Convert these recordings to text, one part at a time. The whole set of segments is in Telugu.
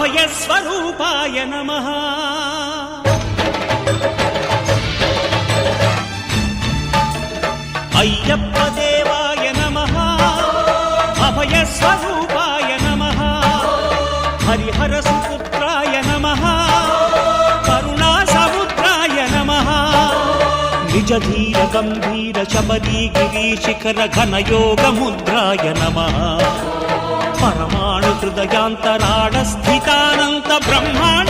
అభయస్వరూపాయ నమ. అయ్యప్ప దేవాయ నమ. అభయస్వరూపాయ నమ. హరిహర సుపుత్రాయ నమ. నిజ ధీర గంభీర శబరీ గిరీశిఖర ఘన యోగ ముద్రాయ నమ. పరమాణు హృదయాంతరాడ స్థితానంత బ్రహ్మాండ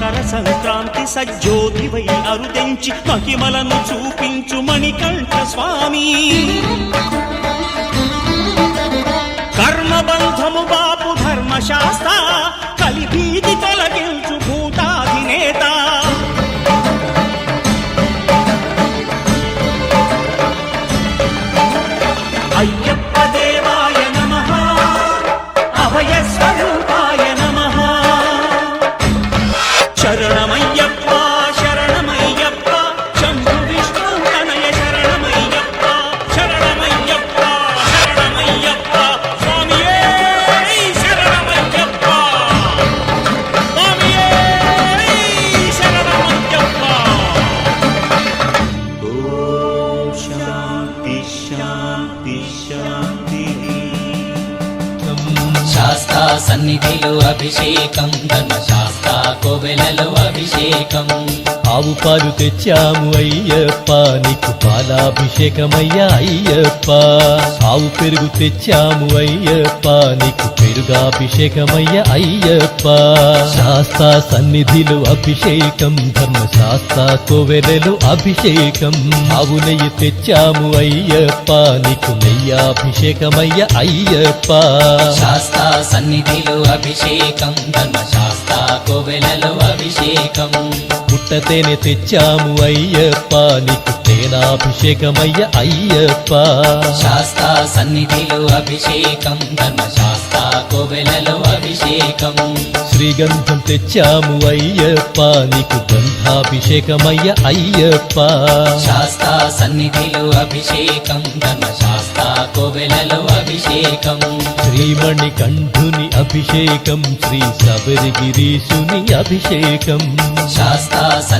మకర సంక్రాంతి సజ్జోతివై అరుదెంచి మహిమలను చూపించు మణికంఠ స్వామి. శాంతి శాంతి. శాస్తా సన్నిధిలో అభిషేకం ధర్మశాస్త్ర కోవెలలో అభిషేకం. ఆవు పాలు తెచ్చాము అయ్యప్ప నీకు పాలాభిషేకమయ్యా అయ్యప్ప. ఆవు పెరుగు తెచ్చాము అయ్యప్ప నీకు పెరుగాభిషేకమయ్యా అయ్యప్ప. శాస్త్ర సన్నిధిలో అభిషేకం ధర్మశాస్త్ర కోవెలలో అభిషేకం. ఆవు నెయ్యి తెచ్చాము అయ్యప్ప నీకు నెయ్యాభిషేకమయ్యా అయ్యప్ప. శాస్తా సన్నిధిలో అభిషేకం ధర్మశాస్త్ర కోవెలలో అభిషేకం. పుట్టతే పుట్టతేనె తెచ్చాము అయ్యప్ప నీకు తేనాభిషేకమయ్య అయ్యప్ప. శాస్తా సన్నిధిలో అభిషేకం ధర్మశాస్త్ర కోవెలలో అభిషేకం. శ్రీగంధం తెచ్చాము అయ్యప్ప నీకు గంధాభిషేకమయ్య అయ్యప్ప. శాస్తా సన్నిధిలో అభిషేకం ధర్మశాస్త్ర కోవెలలో అభిషేకం. శ్రీమణి కంఠుని అభిషేకం శ్రీ శబరిగిరీశుని అభిషేకం. శాస్తా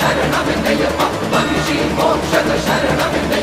ശരണമിന്റെ മോക്ഷത ശരണമിന്റെ